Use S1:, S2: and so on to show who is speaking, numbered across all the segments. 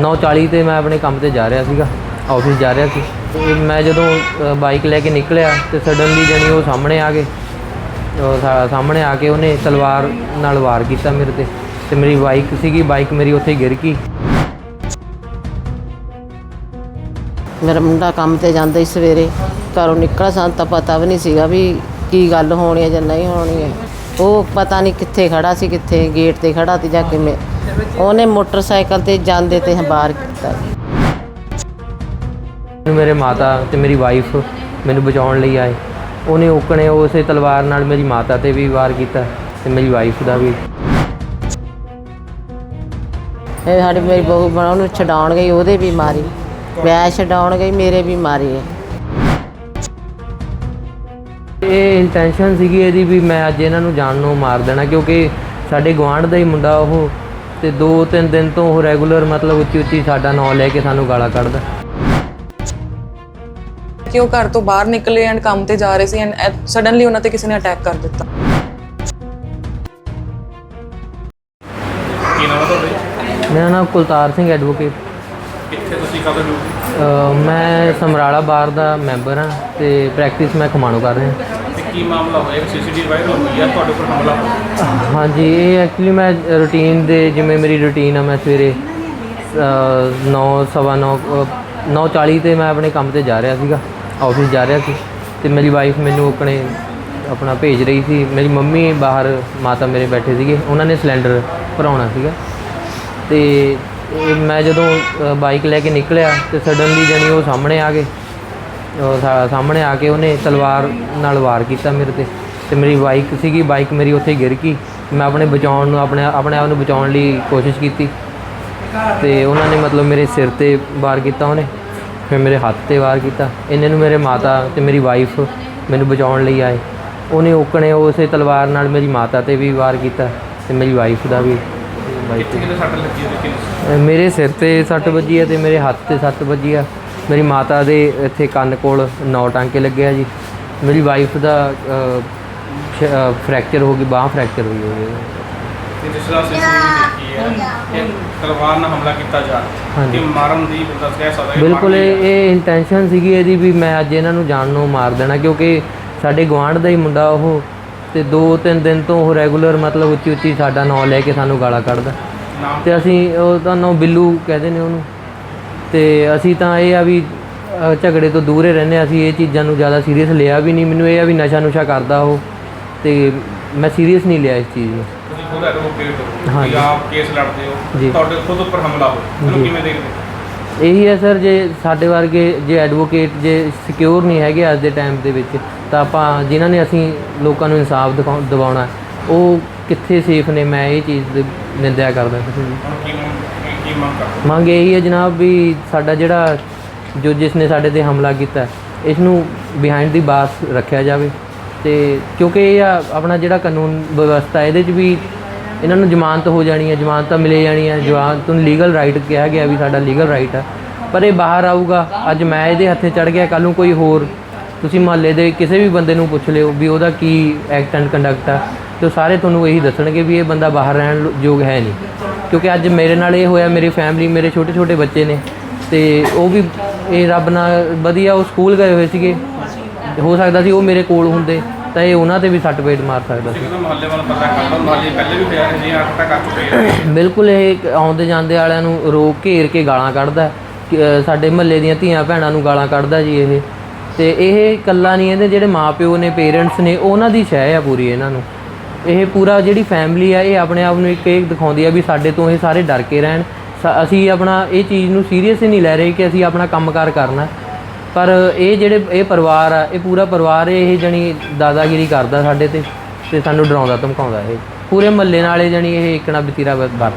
S1: 9:40 ਤੇ ਮੈਂ ਆਪਣੇ ਕੰਮ ਤੇ ਜਾ ਰਿਹਾ ਸੀਗਾ ਆਫਿਸ ਜਾ ਰਿਹਾ ਸੀ। ਤੇ ਮੈਂ ਜਦੋਂ ਬਾਈਕ ਲੈ ਕੇ ਨਿਕਲਿਆ ਤੇ ਸਡਨਲੀ ਜਣੀ ਉਹ ਸਾਹਮਣੇ ਆ ਗਏ। ਉਹ ਸਾ- ਸਾਹਮਣੇ ਆ ਕੇ ਉਹਨੇ ਤਲਵਾਰ ਨਾਲ ਵਾਰ ਕੀਤਾ ਮੇਰੇ ਤੇ। ਤੇ ਮੇਰੀ ਬਾਈਕ ਸੀਗੀ ਬਾਈਕ ਮੇਰੀ ਉੱਥੇ ਗਿਰ ਗਈ।
S2: ਮੇਰਾ ਮੁੰਡਾ ਕੰਮ ਤੇ ਜਾਂਦਾ ਸੀ ਸਵੇਰੇ, ਘਰੋਂ ਨਿਕਲ ਸਾਨੂੰ ਤਾਂ ਪਤਾ ਵੀ ਨਹੀਂ ਸੀਗਾ ਵੀ ਕੀ ਗੱਲ ਹੋਣੀ ਹੈ ਜਾਂ ਨਹੀਂ ਹੋਣੀ ਹੈ। ਉਹ ਪਤਾ ਨਹੀਂ ਕਿੱਥੇ ਖੜਾ ਸੀ ਕਿੱਥੇ ਗੇਟ ਤੇ ਖੜਾ ਸੀ ਜਾਂ ਕਿਵੇਂ। ਉਹਨੇ ਮੋਟਰਸਾਈਕਲ ਤੇ ਜਾਂਦੇ ਤੇ ਬਾਹਰ ਕੀਤਾ।
S1: ਮੇਰੇ ਮਾਤਾ ਤੇ ਮੇਰੀ ਵਾਈਫ ਮੈਨੂੰ ਬਚਾਉਣ ਲਈ ਆਏ। ਉਹਨੇ ਓਕਣੇ ਉਸੇ ਤਲਵਾਰ ਨਾਲ ਮੇਰੀ ਮਾਤਾ ਤੇ ਵੀ ਵਾਰ ਕੀਤਾ ਤੇ ਮੇਰੀ ਵਾਈਫ ਦਾ ਵੀ।
S2: ਇਹ ਸਾਡੀ ਮੇਰੀ ਬਹੂ ਬਣਾ ਉਹਨੂੰ ਛਡਾਉਣ ਗਈ ਉਹਦੇ ਵੀ ਮਾਰੀ। ਮੈਂ ਛਡਾਉਣ ਗਈ ਮੇਰੇ ਵੀ ਮਾਰੀ। ਹੈ
S1: ਇਹ ਇੰਟੈਂਸ਼ਨ ਸੀਗੀ ਇਹਦੀ ਵੀ ਮੈਂ ਅੱਜ ਇਹਨਾਂ ਨੂੰ ਜਾਣ ਨੂੰ ਮਾਰ ਦੇਣਾ ਕਿਉਂਕਿ ਸਾਡੇ ਗਵਾਂਢ ਦਾ ਹੀ ਮੁੰਡਾ ਉਹ ਤੇ ਦੋ ਤਿੰਨ ਦਿਨ ਤੋਂ ਉਹ ਰੈਗੂਲਰ ਮਤਲਬ ਉੱਚੀ ਉੱਚੀ ਸਾਡਾ ਨਾਂ ਲੈ ਕੇ ਸਾਨੂੰ ਗਾਲਾਂ ਕੱਢਦਾ।
S3: ਕਿ ਉਹ ਘਰ ਤੋਂ ਬਾਹਰ ਨਿਕਲੇ ਐਂਡ ਕੰਮ ਤੇ ਜਾ ਰਹੇ ਸੀ ਐਂਡ ਸਡਨਲੀ ਉਹਨਾਂ ਤੇ ਕਿਸੇ ਨੇ ਅਟੈਕ ਕਰ ਦਿੱਤਾ।
S4: ਕੀ ਨਾਮ ਹੈ ਤੁਹਾਡਾ
S1: ਮੇਰਾ ਨਾਮ ਕੁਲਤਾਰ ਸਿੰਘ ਐਡਵੋਕੇਟ
S4: ਕਿੱਥੇ ਤੁਸੀਂ ਕਦ ਡਿਊਟੀ
S1: ਮੈਂ ਸਮਰਾਲਾ ਬਾਰ ਦਾ ਮੈਂਬਰ ਹਾਂ ਤੇ ਪ੍ਰੈਕਟਿਸ ਮੈਂ ਖਮਾਣੋ ਕਰ ਰਿਹਾ।
S4: ਤੇ ਕੀ ਮਾਮਲਾ ਹੋਇਆ? ਸੀਸੀਟੀਵੀ ਵਾਇਰਲ ਹੋਈ ਹੈ ਤੁਹਾਡੇ ਉੱਪਰ ਹਮਲਾ ਹੋਇਆ?
S1: ਹਾਂਜੀ ਇਹ ਐਕਚੁਅਲੀ ਮੈਂ ਰੂਟੀਨ ਦੇ ਜਿਵੇਂ ਮੇਰੀ ਰੂਟੀਨ ਆ ਮੈਂ ਸਵੇਰੇ 9 ਸਵਾ 9 9:40 ਤੇ ਮੈਂ ਆਪਣੇ ਕੰਮ ਤੇ ਜਾ ਰਿਹਾ ਸੀਗਾ ਆਫਿਸ ਜਾ ਰਿਹਾ ਸੀ ਤੇ ਮੇਰੀ ਵਾਈਫ ਮੈਨੂੰ ਆਪਣੇ ਆਪਣਾ ਭੇਜ ਰਹੀ ਸੀ। ਮੇਰੀ ਮੰਮੀ ਬਾਹਰ ਮਾਤਾ ਮੇਰੇ ਬੈਠੇ ਸੀਗੇ ਉਹਨਾਂ ਨੇ ਸਿਲੰਡਰ ਭਰਾਉਣਾ ਸੀਗਾ ਤੇ ਇਹ ਮੈਂ ਜਦੋਂ ਬਾਈਕ ਲੈ ਕੇ ਨਿਕਲਿਆ ਤੇ ਸਡਨਲੀ ਜਣੀ ਉਹ ਸਾਹਮਣੇ ਆ ਗਏ। ਉਹ ਸਾਹਮਣੇ ਆ ਕੇ ਉਹਨੇ ਤਲਵਾਰ ਨਾਲ ਵਾਰ ਕੀਤਾ ਮੇਰੇ ਤੇ ਤੇ ਮੇਰੀ ਬਾਈਕ ਸੀਗੀ ਬਾਈਕ ਮੇਰੀ ਉੱਥੇ ਗਿਰ ਗਈ। ਮੈਂ ਆਪਣੇ ਬਚਾਉਣ ਨੂੰ, ਆਪਣੇ ਆਪਣੇ ਆਪ ਨੂੰ ਬਚਾਉਣ ਲਈ ਕੋਸ਼ਿਸ਼ ਕੀਤੀ। ਤੇ ਉਹਨਾਂ ਨੇ ਮਤਲਬ ਮੇਰੇ ਸਿਰ ਤੇ ਵਾਰ ਕੀਤਾ ਉਹਨੇ, ਫਿਰ ਮੇਰੇ ਹੱਥ ਤੇ ਵਾਰ ਕੀਤਾ। ਇੰਨੇ ਨੂੰ ਮੇਰੇ ਮਾਤਾ ਤੇ ਮੇਰੀ ਵਾਈਫ ਮੈਨੂੰ ਬਚਾਉਣ ਲਈ ਆਏ। ਉਹਨੇ ਓਕਣੇ ਉਸੇ ਤਲਵਾਰ ਨਾਲ ਮੇਰੀ ਮਾਤਾ ਤੇ ਵੀ ਵਾਰ ਕੀਤਾ ਤੇ ਮੇਰੀ ਵਾਈਫ ਦਾ ਵੀ ਵਾਈਫ
S4: ਕਿੱਥੇ ਕਿਤੇ ਸੱਟ ਲੱਗੀ ਲੇਕਿਨ
S1: ਅ, ਮੇਰੇ ਸਿਰ ਤੇ ਸੱਟ ਵੱਜੀ ਹੈ ਤੇ ਮੇਰੇ ਹੱਥ ਤੇ ਸੱਟ ਵੱਜੀ ਆ। ਮੇਰੀ ਮਾਤਾ ਦੇ ਇੱਥੇ ਕੰਨ ਕੋਲ ਨੌ ਟਾਂਕੇ ਲੱਗੇ ਆ ਜੀ। ਮੇਰੀ ਵਾਈਫ ਦਾ ਫ੍ਰੈਕਚਰ ਹੋ ਗਈ ਬਾਹ ਫ੍ਰੈਕਚਰ ਹੋਈ ਹੋਈ ਹੈ
S4: ਤੇ ਜਿਸ ਤਰ੍ਹਾਂ ਸੀਸੀਟੀਵੀ ਦੇਖੀ ਹੈ ਇਹ ਤਲਵਾਰ ਨਾਲ ਹਮਲਾ ਕੀਤਾ ਜਾ
S1: ਹਾਂਜੀ।
S4: ਇਹ ਮਾਰਨ ਦੀ ਬੰਦਾ ਕਹਿ ਸਕਦਾ ਹੈ
S1: ਬਿਲਕੁਲ ਇਹ ਇਹ ਇੰਟੈਂਸ਼ਨ ਸੀਗੀ ਇਹਦੀ ਵੀ ਮੈਂ ਅੱਜ ਇਹਨਾਂ ਨੂੰ ਜਾਣ ਨੂੰ ਮਾਰ ਦੇਣਾ ਕਿਉਂਕਿ ਸਾਡੇ ਗਵਾਂਢ ਦਾ ਹੀ ਮੁੰਡਾ ਉਹ ਤੇ ਦੋ ਤਿੰਨ ਦਿਨ ਤੋਂ ਉਹ ਰੈਗੂਲਰ ਮਤਲਬ ਉੱਚੀ ਉੱਚੀ ਸਾਡਾ ਨਾਂ ਲੈ ਕੇ ਸਾਨੂੰ ਗਾਲਾਂ ਕੱਢਦਾ।
S4: ਨਾਮ?
S1: ਤੇ ਅਸੀਂ ਉਹਦਾ ਨਾਂ ਬਿੱਲੂ ਕਹਿੰਦੇ ਨੇ ਉਹਨੂੰ। ਤੇ ਅਸੀਂ ਤਾਂ ਇਹ ਆ ਵੀ ਝਗੜੇ ਤੋਂ ਦੂਰ ਹੀ ਰਹਿੰਦੇ। ਅਸੀਂ ਇਹ ਚੀਜ਼ਾਂ ਨੂੰ ਜ਼ਿਆਦਾ ਸੀਰੀਅਸ ਲਿਆ ਵੀ ਨਹੀਂ। ਮੈਨੂੰ ਇਹ ਆ ਵੀ ਨਸ਼ਾ ਨੁਸ਼ਾ ਕਰਦਾ ਉਹ। ਤੇ ਮੈਂ ਸੀਰੀਅਸ ਨਹੀਂ ਲਿਆ ਇਸ ਚੀਜ਼ ਨੂੰ।
S4: ਤੁਸੀਂ ਖੁਦ ਐਡਵੋਕੇਟ ਹੋ। ਕਿ ਆਪ ਕੇਸ ਲੜਦੇ ਹੋ। ਤੁਹਾਡੇ ਖੁਦ ਉੱਪਰ ਹਮਲਾ ਹੋਇਆ। ਇਹਨੂੰ ਕਿਵੇਂ ਦੇਖਦੇ?
S1: ਇਹੀ ਹੈ ਸਰ ਜੇ ਸਾਡੇ ਵਰਗੇ ਜੇ ਐਡਵੋਕੇਟ ਜੇ ਸਿਕਿਉਰ ਨਹੀਂ ਹੈਗੇ ਅੱਜ ਦੇ ਟਾਈਮ ਦੇ ਵਿੱਚ ਤਾਂ ਆਪਾਂ ਜਿਨ੍ਹਾਂ ਨੇ ਅਸੀਂ ਲੋਕਾਂ ਨੂੰ ਇਨਸਾਫ ਦਿਵਾਉਣਾ ਉਹ ਕਿੱਥੇ ਸੇਫ ਨੇ ਮੈਂ ਇਹ ਚੀਜ਼ ਦੀ ਨਿੰਦਿਆ ਕਰਦਾ
S4: ਮੰਗ
S1: ਇਹੀ ਹੈ ਜਨਾਬ ਵੀ ਸਾਡਾ ਜਿਹੜਾ ਜੋ ਜਿਸ ਨੇ ਸਾਡੇ ਤੇ ਹਮਲਾ ਕੀਤਾ ਇਸ ਨੂੰ ਬਿਹਾਈਂਡ ਦੀ ਬਾਰਸ ਰੱਖਿਆ ਜਾਵੇ ਤੇ ਕਿਉਂਕਿ ਇਹ ਆਪਣਾ ਜਿਹੜਾ ਕਾਨੂੰਨ ਵਿਵਸਥਾ ਇਹਦੇ 'ਚ ਵੀ ਇਹਨਾਂ ਨੂੰ ਜ਼ਮਾਨਤ ਹੋ ਜਾਣੀ ਹੈ, ਜ਼ਮਾਨਤਾਂ ਮਿਲੇ ਜਾਣੀ ਹੈ ਜ਼ਮਾਨਤ ਨੂੰ ਲੀਗਲ ਰਾਈਟ ਕਿਹਾ ਗਿਆ ਵੀ ਸਾਡਾ ਲੀਗਲ ਰਾਈਟ ਹੈ ਪਰ ਇਹ ਬਾਹਰ ਆਊਗਾ, ਅੱਜ ਮੈਂ ਇਹਦੇ ਹੱਥੇ ਚੜ ਗਿਆ ਕੱਲ ਨੂੰ ਕੋਈ ਹੋਰ, ਤੁਸੀਂ ਮਹੱਲੇ ਦੇ ਕਿਸੇ ਵੀ ਬੰਦੇ ਨੂੰ ਪੁੱਛ ਲਿਓ ਵੀ ਉਹਦਾ ਕੀ ਐਕਟ ਐਂਡ ਕੰਡਕਟ ਆ। ਤੇ ਉਹ ਸਾਰੇ ਤੁਹਾਨੂੰ ਇਹੀ ਦੱਸਣਗੇ ਵੀ ਇਹ ਬੰਦਾ ਬਾਹਰ ਰਹਿਣ ਯੋਗ ਹੈ ਨਹੀਂ। ਕਿਉਂਕਿ ਅੱਜ ਮੇਰੇ ਨਾਲ ਇਹ ਹੋਇਆ, ਮੇਰੀ ਫੈਮਿਲੀ ਮੇਰੇ ਛੋਟੇ ਛੋਟੇ ਬੱਚੇ ਨੇ। ਤੇ ਉਹ ਵੀ ਇਹ ਰੱਬ ਨਾਲ ਵਧੀਆ, ਉਹ ਸਕੂਲ ਗਏ ਹੋਏ ਸੀਗੇ। ਹੋ ਸਕਦਾ ਸੀ ਉਹ ਮੇਰੇ ਕੋਲ ਹੁੰਦੇ। ਤਾਂ ਇਹ ਉਹਨਾਂ ਤੇ ਵੀ ਸੱਟ ਪੇਟ ਮਾਰ ਸਕਦਾ ਸੀ।
S4: ਮਹੱਲੇ ਵਾਲਾ ਪਤਾ ਕਰ ਲਓ ਮਹੱਲੇ ਪਹਿਲੇ ਵੀ ਹੋਇਆ ਨਹੀਂ ਆਟਾ ਕਰ ਚੁੱਕੇ ਹੈ
S1: ਬਿਲਕੁਲ ਇਹ ਆਉਂਦੇ ਜਾਂਦੇ ਵਾਲਿਆਂ ਨੂੰ ਰੋਕ ਘੇਰ ਕੇ ਗਾਲਾਂ ਕੱਢਦਾ ਸਾਡੇ ਮਹੱਲੇ ਦੀਆਂ ਧੀਆਂ ਭੈਣਾਂ ਨੂੰ ਗਾਲਾਂ ਕੱਢਦਾ ਜੀ ਇਹ। ਤੇ ਇਹ ਇਕੱਲਾ ਨਹੀਂ ਇਹਦੇ ਜਿਹੜੇ ਮਾਪਿਓ ਨੇ ਪੇਰੈਂਟਸ ਨੇ ਉਹਨਾਂ ਦੀ ਸ਼ਹਿ ਆ ਪੂਰੀ ਇਹਨਾਂ ਨੂੰ। ਇਹ ਪੂਰਾ ਜਿਹੜੀ ਫੈਮਿਲੀ ਆ ਇਹ ਆਪਣੇ ਆਪ ਨੂੰ ਇੱਕ ਇਹ ਦਿਖਾਉਂਦੀ ਆ ਵੀ ਸਾਡੇ ਤੋਂ ਇਹ ਸਾਰੇ ਡਰ ਕੇ ਰਹਿਣ। ਅਸੀਂ ਆਪਣਾ ਇਹ ਚੀਜ਼ ਨੂੰ ਸੀਰੀਅਸ ਹੀ ਨਹੀਂ ਲੈ ਰਹੇ ਕਿ ਅਸੀਂ ਆਪਣਾ ਕੰਮਕਾਰ ਕਰਨਾ। ਪਰ ਇਹ ਜਿਹੜੇ ਇਹ ਪਰਿਵਾਰ ਆ ਇਹ ਪੂਰਾ ਪਰਿਵਾਰ ਇਹ ਜਣੀ ਦਾਦਾਗਿਰੀ ਕਰਦਾ ਸਾਡੇ ਤੇ ਤੇ ਸਾਨੂੰ ਡਰਾਉਂਦਾ ਧਮਕਾਉਂਦਾ ਇਹ। ਪੂਰੇ ਮਹੱਲੇ ਨਾਲੇ ਜਣੀ ਇਹ ਇਕਣਾ ਬਤੀਰਾ ਵਰਤਦਾ।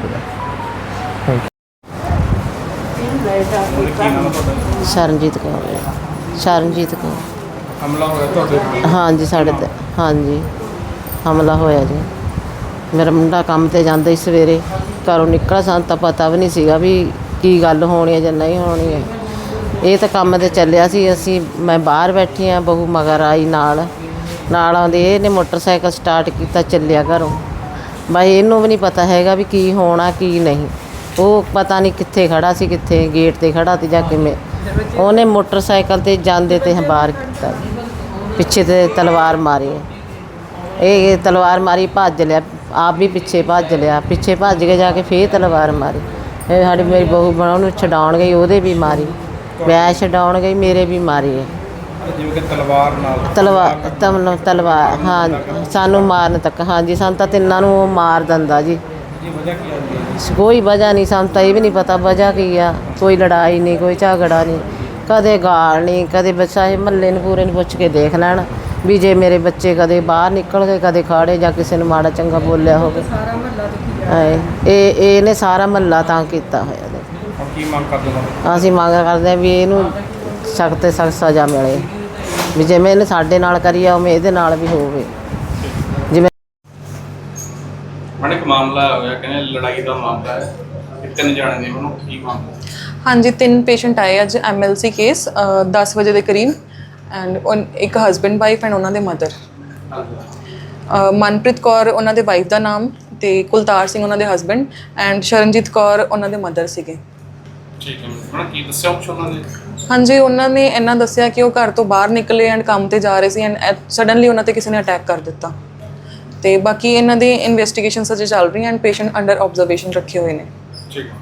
S4: ਹੈ
S2: ਸ਼ਰਨਜੀਤ ਕੌਰ। ਸ਼ਰਨਜੀਤ ਕੌਰ।
S4: ਹਮਲਾ ਹੋਇਆ ਤੁਹਾਡੇ
S2: ਹਾਂਜੀ ਸਾਡੇ ਤੇ ਹਾਂਜੀ। ਹਮਲਾ ਹੋਇਆ ਜੀ। ਮੇਰਾ ਮੁੰਡਾ ਕੰਮ ਤੇ ਜਾਂਦਾ ਸੀ ਸਵੇਰੇ। ਘਰੋਂ ਨਿਕਲ ਸਾਨੂੰ ਤਾਂ ਪਤਾ ਵੀ ਨਹੀਂ ਸੀਗਾ ਵੀ ਕੀ ਗੱਲ ਹੋਣੀ ਹੈ ਜਾਂ ਨਹੀਂ ਹੋਣੀ ਹੈ। ਇਹ ਤਾਂ ਕੰਮ ਤੇ ਚੱਲਿਆ ਸੀ, ਅਸੀਂ, ਮੈਂ ਬਾਹਰ ਬੈਠੀ ਆ ਬਹੂ ਮਗਰ ਆਈ ਨਾਲ। ਨਾਲ ਆਉਂਦੇ ਇਹਨੇ ਮੋਟਰਸਾਈਕਲ ਸਟਾਰਟ ਕੀਤਾ ਚੱਲਿਆ ਘਰੋਂ। ਬਾਈ, ਇਹਨੂੰ ਵੀ ਨਹੀਂ ਪਤਾ ਹੈਗਾ ਵੀ ਕੀ ਹੋਣਾ, ਕੀ ਨਹੀਂ। ਉਹ ਪਤਾ ਨਹੀਂ ਕਿੱਥੇ ਖੜਾ ਸੀ, ਕਿੱਥੇ ਗੇਟ ਤੇ ਖੜਾ ਤੇ ਜਾਂ ਕਿਵੇਂ। ਉਹਨੇ ਮੋਟਰਸਾਈਕਲ ਤੇ ਜਾਂਦੇ ਤੇ ਬਾਹਰ ਕੀਤਾ। ਪਿੱਛੇ ਤੇ ਤਲਵਾਰ ਮਾਰੀ। ਇਹ ਇਹ ਤਲਵਾਰ ਮਾਰੀ, ਭੱਜ ਲਿਆ। ਆਪ ਵੀ ਪਿੱਛੇ ਭੱਜ ਲਿਆ। ਪਿੱਛੇ ਭੱਜ ਕੇ ਜਾ ਕੇ ਫੇਰ ਤਲਵਾਰ ਮਾਰੀ। ਇਹ ਸਾਡੀ ਮੇਰੀ ਬਹੂ ਬਣਾ ਉਹਨੂੰ ਛਡਾਉਣ ਗਈ, ਉਹਦੇ ਵੀ ਮਾਰੀ। ਮੈਂ ਛਡਾਉਣ ਗਈ ਮੇਰੇ ਵੀ ਮਾਰੀ ਹੈ
S4: ਜਿਵੇਂ ਕਿ ਤਲਵਾਰ ਨਾਲ
S2: ਤਲਵਾਰ ਤਮਨ ਤਲਵਾਰ ਹਾਂ ਸਾਨੂੰ ਮਾਰਨ ਤੱਕ ਹਾਂਜੀ ਸਾਨੂੰ ਤਾਂ ਤਿੰਨਾਂ ਨੂੰ ਉਹ ਮਾਰ ਦਿੰਦਾ ਜੀ। ਕੋਈ ਵਜ੍ਹਾ ਨਹੀਂ ਸਾਨੂੰ ਤਾਂ ਇਹ ਵੀ ਨਹੀਂ ਪਤਾ ਵਜ੍ਹਾ ਕੀ ਆ। ਕੋਈ ਲੜਾਈ ਨਹੀਂ ਕੋਈ ਝਗੜਾ ਨਹੀਂ। ਕਦੇ ਗਾਲ ਨਹੀਂ ਕਦੇ ਬੱਚਾ ਇਹ ਮਹੱਲੇ ਨੂੰ ਪੂਰੇ ਨੂੰ ਪੁੱਛ ਕੇ ਦੇਖ ਲੈਣ ਵੀ ਜੇ ਮੇਰੇ ਬੱਚੇ ਕਦੇ ਬਾਹਰ ਨਿਕਲ ਗਏ ਕਦੇ ਖਾੜੇ ਜਾਂ ਕਿਸੇ ਨੂੰ ਮਾੜਾ ਚੰਗਾ ਬੋਲਿਆ ਹੋਵੇ। ਸਾਰਾ ਇਹ ਇਹਨੇ ਸਾਰਾ ਮਹੱਲਾ ਤਾਂ ਕੀਤਾ ਹੋਇਆ
S4: ਕੀ ਮੰਗ ਕਰਦੇ ਹੋ?
S2: ਅਸੀਂ ਮੰਗ ਕਰਦੇ ਹਾਂ ਵੀ ਇਹਨੂੰ ਸਖਤ ਤੇ ਸਖਤ ਸਜ਼ਾ ਮਿਲੇ। ਵੀ ਜਿਵੇਂ ਇਹਨੇ ਸਾਡੇ ਨਾਲ ਕਰੀ ਆ ਉਵੇਂ ਇਹਦੇ ਨਾਲ ਵੀ ਹੋਵੇ। ਜਿਵੇਂ
S4: ਮੈਨੇ ਇੱਕ ਮਾਮਲਾ ਹੋਇਆ ਕਹਿੰਦੇ ਲੜਾਈ ਦਾ ਮਾਮਲਾ ਹੈ। ਤਿੰਨ ਜਾਣੇ ਨੇ ਉਹਨੂੰ ਕੀ ਮਾਮਲਾ
S3: ਹਾਂਜੀ ਤਿੰਨ ਪੇਸ਼ੈਂਟ ਆਏ ਅੱਜ ਐਮਐਲਸੀ ਕੇਸ 10 ਵਜੇ ਦੇ ਕਰੀਬ। ਐਂਡ ਇੱਕ ਹਸਬੈਂਡ ਵਾਈਫ ਐਂਡ ਉਹਨਾਂ ਦੇ ਮਦਰ ਮਨਪ੍ਰੀਤ ਕੌਰ ਉਹਨਾਂ ਦੇ ਵਾਈਫ ਦਾ ਨਾਮ ਤੇ ਕੁਲਤਾਰ ਸਿੰਘ ਉਹਨਾਂ ਦੇ ਹਸਬੈਂਡ ਐਂਡ ਸ਼ਰਨਜੀਤ ਕੌਰ ਉਹਨਾਂ ਦੇ ਮਦਰ ਸੀਗੇ।
S4: ਠੀਕ ਹੈ ਮੈਨੇ ਕੀ ਦੱਸਿਆ ਕੁਛ ਉਹਨਾਂ ਨੇ?
S3: ਹਾਂਜੀ ਉਹਨਾਂ ਨੇ ਇਹਨਾਂ ਦੱਸਿਆ ਕਿ ਉਹ ਘਰ ਤੋਂ ਬਾਹਰ ਨਿਕਲੇ ਐਂਡ ਕੰਮ ਤੇ ਜਾ ਰਹੇ ਸੀ ਐਂਡ ਸਡਨਲੀ ਉਹਨਾਂ ਤੇ ਕਿਸੇ ਨੇ ਅਟੈਕ ਕਰ ਦਿੱਤਾ। ਤੇ ਬਾਕੀ ਇਹਨਾਂ ਦੀ ਇਨਵੈਸਟੀਗੇਸ਼ਨਸ ਅਜੇ ਚੱਲ ਰਹੀਆਂ ਐਂਡ ਪੇਸ਼ੈਂਟ ਅੰਡਰ ਆਬਜ਼ਰਵੇਸ਼ਨ ਰੱਖੇ ਹੋਏ ਨੇ।
S4: ਠੀਕ ਹੈ।